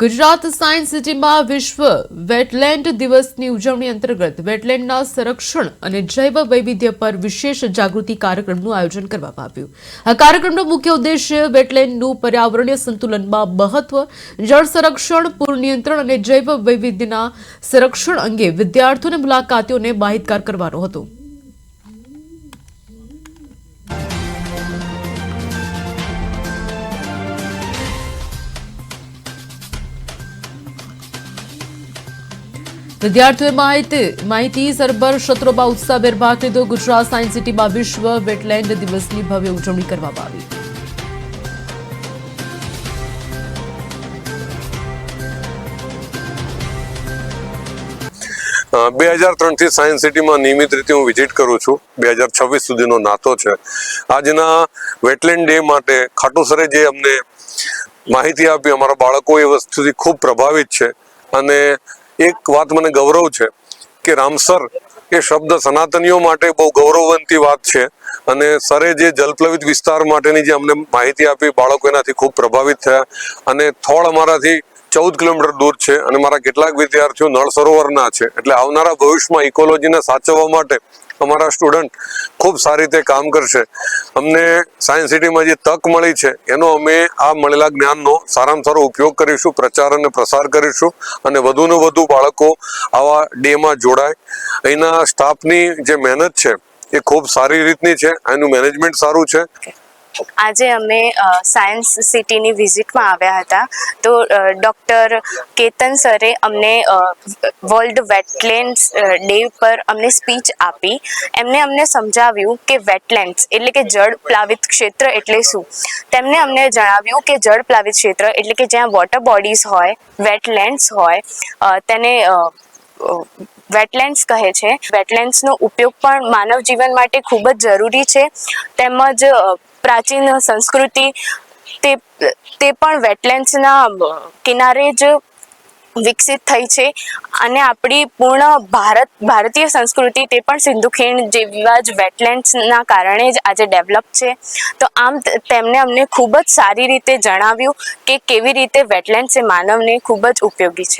Gujarat science સિટીમાં વિશ્વ wetland દિવસની ઉજવણી અંતર્ગત વેટલેન્ડના સંરક્ષણ અને જૈવ વૈવિધ્ય પર વિશેષ જાગૃતિ કાર્યક્રમનું આયોજન કરવામાં આવ્યું. આ કાર્યક્રમનો મુખ્ય ઉદ્દેશ્ય વેટલેન્ડનું પર્યાવરણીય સંતુલનમાં મહત્વ, જળ સંરક્ષણ, પૂર નિયંત્રણ અને જૈવ વૈવિધ્યના સંરક્ષણ અંગે વિદ્યાર્થીઓ અને મુલાકાતીઓને માહિતગાર કરવાનો હતો. વિદ્યાર્થીઓએ માહિતી માહિતી સરભર ક્ષેત્રોમાં ઉત્સાહભેર ભાગ લીધો. ગુજરાત સાયન્સ સિટીમાં વિશ્વ વેટલેન્ડ દિવસની ભવ્ય ઉજવણી કરવામાં આવી. બે હજાર ત્રણથી સાયન્સ સિટીમાં નિયમિત રીતે હું વિઝિટ કરું છું. બે હજાર છવ્વીસ સુધીનો નાતો છે. આજના વેટલેન્ડ ડે માટે ખાટુસરે જે અમને માહિતી આપી, અમારા બાળકો એ વસ્તુથી ખૂબ પ્રભાવિત છે. અને એક વાત મને ગૌરવ છે કે રામસર એ શબ્દ સનાતનીઓ માટે બહુ ગૌરવવંતી વાત છે અને સરે જે જલપ્લવિત વિસ્તાર માટેની જે અમને માહિતી આપી બાળકો એનાથી ખૂબ પ્રભાવિત થયા અને થોડ અમારાથી ચૌદ કિલોમીટર દૂર છે અને મારા કેટલાક વિદ્યાર્થીઓ નળ સરોવરના છે. એટલે આવનારા ભવિષ્યમાં ઇકોલોજીને સાચવવા માટે અમારા સ્ટુડન્ટ ખૂબ સારી રીતે કામ કરશે. અમને સાયન્સ સિટીમાં જે તક મળી છે, એનો અમે આ મળેલા જ્ઞાનનો સારામાં સારો ઉપયોગ કરીશું, પ્રચાર અને પ્રસાર કરીશું અને વધુને વધુ બાળકો આવા ડેમાં જોડાય. અહીંના સ્ટાફની જે મહેનત છે, એ ખૂબ સારી રીતની છે, એનું મેનેજમેન્ટ સારું છે. આજે અમે સાયન્સ સિટીની વિઝિટમાં આવ્યા હતા. તો ડૉક્ટર કેતન સરે અમને વર્લ્ડ વેટલેન્ડ્સ ડે પર અમને સ્પીચ આપી. એમને અમને સમજાવ્યું કે વેટલેન્ડ્સ એટલે કે જળ પ્લાવિત ક્ષેત્ર એટલે શું? તેમને અમને જણાવ્યું કે જળ પ્લાવિત ક્ષેત્ર એટલે કે જ્યાં વોટર બોડીઝ હોય વેટલેન્ડ્સ હોય તેને વેટલેન્ડ્સ કહે છે. વેટલેન્ડ્સનો ઉપયોગ પણ માનવ જીવન માટે ખૂબ જ જરૂરી છે. તેમજ પ્રાચીન સંસ્કૃતિ, તે તે પણ વેટલેન્ડ્સના કિનારે જ વિકસિત થઈ છે. અને આપણી પૂર્ણ ભારત, ભારતીય સંસ્કૃતિ તે પણ સિંધુ ખીણ જેવા જ વેટલેન્ડ્સના કારણે જ આજે ડેવલપ છે. તો આમ તેમણે અમને ખૂબ જ સારી રીતે જણાવ્યું કે કેવી રીતે વેટલેન્ડ્સ એ માનવને ખૂબ જ ઉપયોગી છે.